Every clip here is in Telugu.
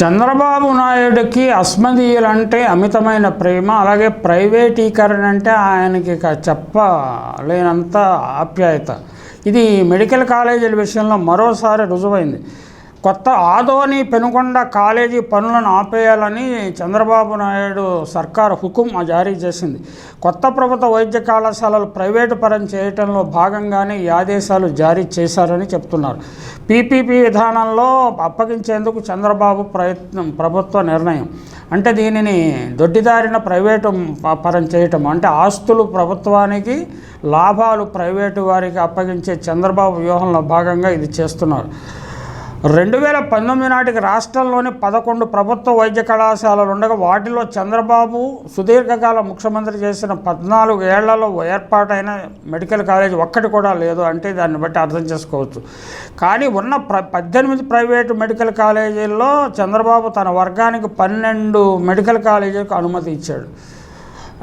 చంద్రబాబు నాయుడుకి అస్మదీయులంటే అమితమైన ప్రేమ అలాగే ప్రైవేటీకరణ అంటే ఆయనకి చెప్పలేనంత ఆప్యాయత. ఇది మెడికల్ కాలేజీల విషయంలో మరోసారి రుజువైంది. కొత్త ఆదోని పెనుకొండ కాలేజీ పనులను ఆపేయాలని చంద్రబాబు నాయుడు సర్కారు హుకుం జారీ చేసింది. కొత్త ప్రభుత్వ వైద్య కళాశాలలు ప్రైవేటు పరం చేయటంలో భాగంగానే ఈ ఆదేశాలు జారీ చేశారని చెప్తున్నారు. పీపీపీ విధానంలో అప్పగించేందుకు చంద్రబాబు ప్రయత్నం ప్రభుత్వ నిర్ణయం. అంటే దీనిని దొడ్డిదారిన ప్రైవేటు ప- పరం చేయటం. అంటే ఆస్తులు ప్రభుత్వానికి లాభాలు ప్రైవేటు వారికి అప్పగించే చంద్రబాబు వ్యూహంలో భాగంగా ఇది చేస్తున్నారు. రెండు వేల పంతొమ్మిది నాటికి రాష్ట్రంలోని పదకొండు ప్రభుత్వ వైద్య కళాశాలలు ఉండగా వాటిలో చంద్రబాబు సుదీర్ఘకాల ముఖ్యమంత్రి చేసిన పద్నాలుగు ఏళ్ళలో ఏర్పాటైన మెడికల్ కాలేజ్ ఒక్కటి కూడా లేదు అంటే దాన్ని బట్టి అర్థం చేసుకోవచ్చు. కానీ ఉన్న ప్ర పద్దెనిమిది ప్రైవేటు మెడికల్ కాలేజీల్లో చంద్రబాబు తన వర్గానికి పన్నెండు మెడికల్ కాలేజీలకు అనుమతి ఇచ్చాడు.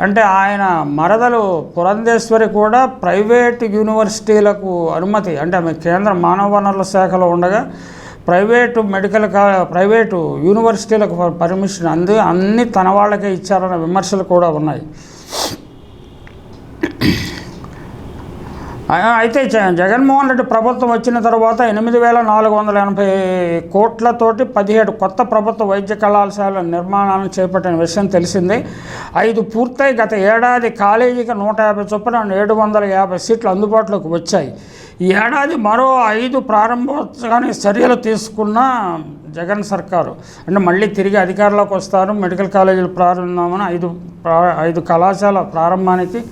అంటే ఆయన మరదలు పురంధేశ్వరి కూడా ప్రైవేట్ యూనివర్సిటీలకు అనుమతి అంటే ఆమె కేంద్ర మానవ వనరుల శాఖలో ఉండగా ప్రైవేటు మెడికల్ కా ప్రైవేటు యూనివర్సిటీలకు పర్మిషన్ అంది అన్ని తన వాళ్ళకే ఇచ్చారన్న విమర్శలు కూడా ఉన్నాయి. అయితే జగన్మోహన్ రెడ్డి ప్రభుత్వం వచ్చిన తర్వాత ఎనిమిది వేల నాలుగు వందల ఎనభై కోట్లతోటి పదిహేడు కొత్త ప్రభుత్వ వైద్య కళాశాల నిర్మాణాలను చేపట్టిన విషయం తెలిసిందే. ఐదు పూర్తయి గత ఏడాది కాలేజీకి నూట యాభై చొప్పున ఏడు వందల యాభై సీట్లు అందుబాటులోకి వచ్చాయి. ఈ ఏడాది మరో ఐదు ప్రారంభోత్సవానికి చర్యలు తీసుకున్న జగన్ సర్కారు. అంటే మళ్ళీ తిరిగి అధికారంలోకి వస్తారు. మెడికల్ కాలేజీలు ప్రారంభమని ఐదు ప్రా- ఐదు కళాశాల ప్రారంభానికి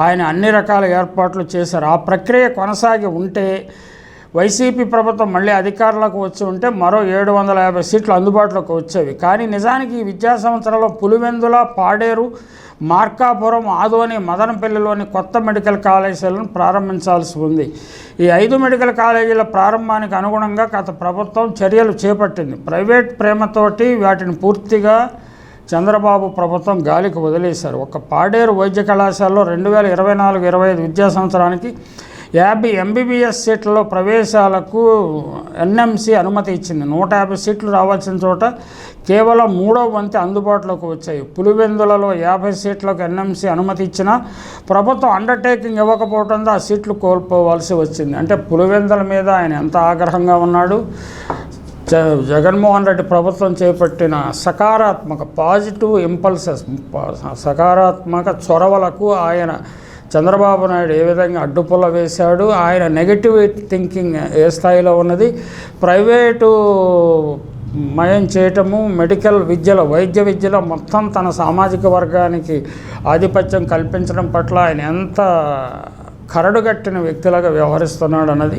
ఆయన అన్ని రకాల ఏర్పాట్లు చేశారు. ఆ ప్రక్రియ కొనసాగి ఉంటే వైసీపీ ప్రభుత్వం మళ్ళీ అధికారంలోకి వచ్చి ఉంటే మరో ఏడు వందల యాభై సీట్లు అందుబాటులోకి వచ్చేవి. కానీ నిజానికి ఈ విద్యా సంవత్సరంలో పులివెందుల పాడేరు మార్కాపురం ఆదోని మదనపల్లిలోని కొత్త మెడికల్ కాలేజీలను ప్రారంభించాల్సి ఉంది. ఈ ఐదు మెడికల్ కాలేజీల ప్రారంభానికి అనుగుణంగా గత ప్రభుత్వం చర్యలు చేపట్టింది. ప్రైవేట్ ప్రేమతోటి వాటిని పూర్తిగా చంద్రబాబు ప్రభుత్వం గాలికి వదిలేశారు. ఒక పాడేరు వైద్య కళాశాలలో రెండు వేల ఇరవై నాలుగు ఇరవై ఐదు విద్యా సంవత్సరానికి యాభై ఎంబీబీఎస్ సీట్లలో ప్రవేశాలకు ఎన్ఎంసీ అనుమతి ఇచ్చింది. నూట యాభై సీట్లు రావాల్సిన చోట కేవలం మూడో వంతు అందుబాటులోకి వచ్చాయి. పులివెందులలో యాభై సీట్లకు ఎన్ఎంసి అనుమతి ఇచ్చినా ప్రభుత్వం అండర్టేకింగ్ ఇవ్వకపోవడంతో ఆ సీట్లు కోల్పోవాల్సి వచ్చింది. అంటే పులివెందుల మీద ఆయన ఎంత ఆగ్రహంగా ఉన్నాడు? జ జగన్మోహన్ రెడ్డి ప్రభుత్వం చేపట్టిన సకారాత్మక పాజిటివ్ ఇంపల్సెస్ సకారాత్మక చొరవలకు ఆయన చంద్రబాబు నాయుడు ఏ విధంగా అడ్డుపుల్ల వేశాడు ఆయన నెగటివ్ థింకింగ్ ఏ స్థాయిలో ఉన్నది ప్రైవేటు మయం చేయటము మెడికల్ విద్యలో వైద్య విద్యలో మొత్తం తన సామాజిక వర్గానికి ఆధిపత్యం కల్పించడం పట్ల ఆయన ఎంత కరడుగట్టిన వ్యక్తిలాగా వ్యవహరిస్తున్నాడు అన్నది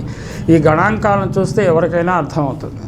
ఈ గణాంకాలను చూస్తే ఎవరికైనా అర్థమవుతుంది.